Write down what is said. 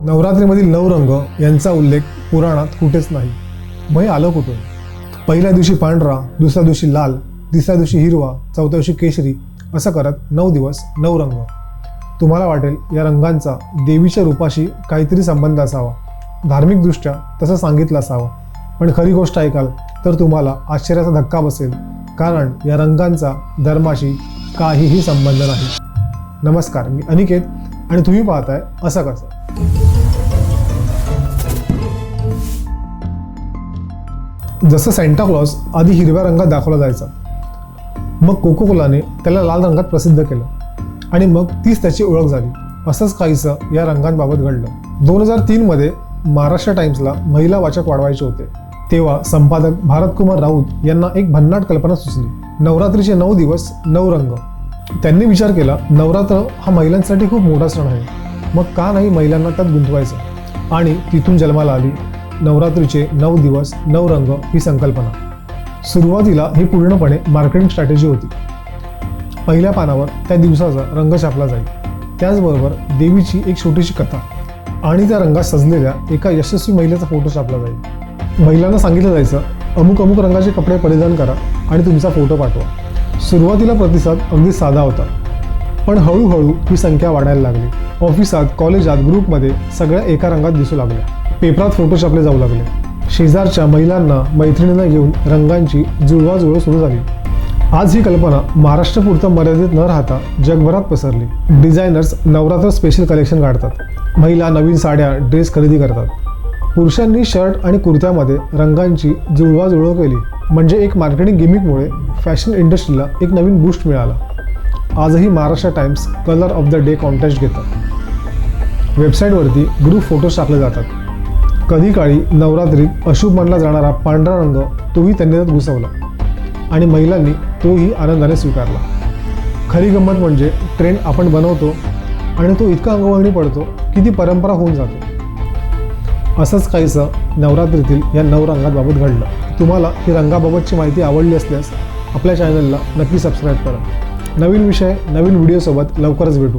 नवरात्रीमधील नऊ रंग यांचा उल्लेख पुराणात कुठेच नाही. मग हे आलं कुठून? पहिल्या दिवशी पांढरा दुसऱ्या दिवशी लाल तिसऱ्या दिवशी हिरवा चौथ्या दिवशी केशरी असं करत नऊ दिवस नऊ रंग तुम्हाला वाटेल या रंगांचा देवीच्या रूपाशी काहीतरी संबंध असावा. धार्मिकदृष्ट्या तसं सांगितलं असावं. पण खरी गोष्ट ऐकाल तर तुम्हाला आश्चर्याचा धक्का बसेल. कारण या रंगांचा धर्माशी काहीही संबंध नाही. नमस्कार मी अनिकेत आणि तुम्ही पाहताय असं कसं? जसं सँटा आधी हिरव्या रंगात दाखवला जायचा. मग कोको कोलाने त्याला लाल रंगात प्रसिद्ध केलं. आणि मग तीच त्याची ओळख झाली. असंच काहीसं या रंगांबाबत घडलं. दोन हजार तीनमध्ये महाराष्ट्र टाइम्सला महिला वाचक वाढवायचे होते. तेव्हा संपादक भारतकुमार राऊत यांना एक भन्नाट कल्पना सुचली. नवरात्रीचे नऊ दिवस नऊ रंग. त्यांनी विचार केला नवरात्र हा महिलांसाठी खूप मोठा सण आहे. मग का नाही महिलांना त्यात गुंतवायचं? आणि तिथून जन्माला आली नवरात्रीचे नऊ दिवस नऊ रंग ही संकल्पना. सुरुवातीला ही पूर्णपणे मार्केटिंग स्ट्रॅटेजी होती. पहिल्या पानावर त्या दिवसाचा रंग छापला जाईल. त्याचबरोबर देवीची एक छोटीशी कथा आणि त्या रंगात सजलेल्या एका यशस्वी महिलेचा फोटो छापला जाईल. महिलांना सांगितलं जायचं अमुक अमुक रंगाचे कपडे परिधान करा आणि तुमचा फोटो पाठवा. सुरुवातीला प्रतिसाद अगदी साधा होता पण हळूहळू ही संख्या वाढायला लागली. ऑफिसात कॉलेजात ग्रुपमध्ये सगळ्या एका रंगात दिसू लागल्या. पेपरात फोटो छापले जाऊ लागले. शेजारच्या महिलांना मैत्रिणींना घेऊन रंगांची जुळवाजुळव सुरू झाली. आज ही कल्पना महाराष्ट्रपुरतं मर्यादित न राहता जगभरात पसरली. डिझायनर्स नवरात्र स्पेशल कलेक्शन काढतात. महिला नवीन साड्या ड्रेस खरेदी करतात. पुरुषांनी शर्ट आणि कुर्त्यामध्ये रंगांची जुळवाजुळव केली. म्हणजे एक मार्केटिंग गिमिकमुळे फॅशन इंडस्ट्रीला एक नवीन बूस्ट मिळाला. आजही Maharashtra Times colour of the day contest घेतात. वेबसाईटवरती ग्रुप फोटोज टाकले जातात. कधी काळी नवरात्रीत अशुभ मानला जाणारा पांढरा रंग तोही त्यांनी त्यात घुसवला. आणि महिलांनी तोही आनंदाने स्वीकारला. खरी गंमत म्हणजे ट्रेंड आपण बनवतो आणि तो इतका अंगवळणी पडतो की ती परंपरा होऊन जाते. असंच काहीसं नवरात्रीतील या नऊ रंगांबाबत घडलं. तुम्हाला ही रंगाबाबतची माहिती आवडली असल्यास आपल्या चॅनलला नक्की सबस्क्राईब करा. नवीन विषय नवीन व्हिडिओसोबत लवकरच भेटू.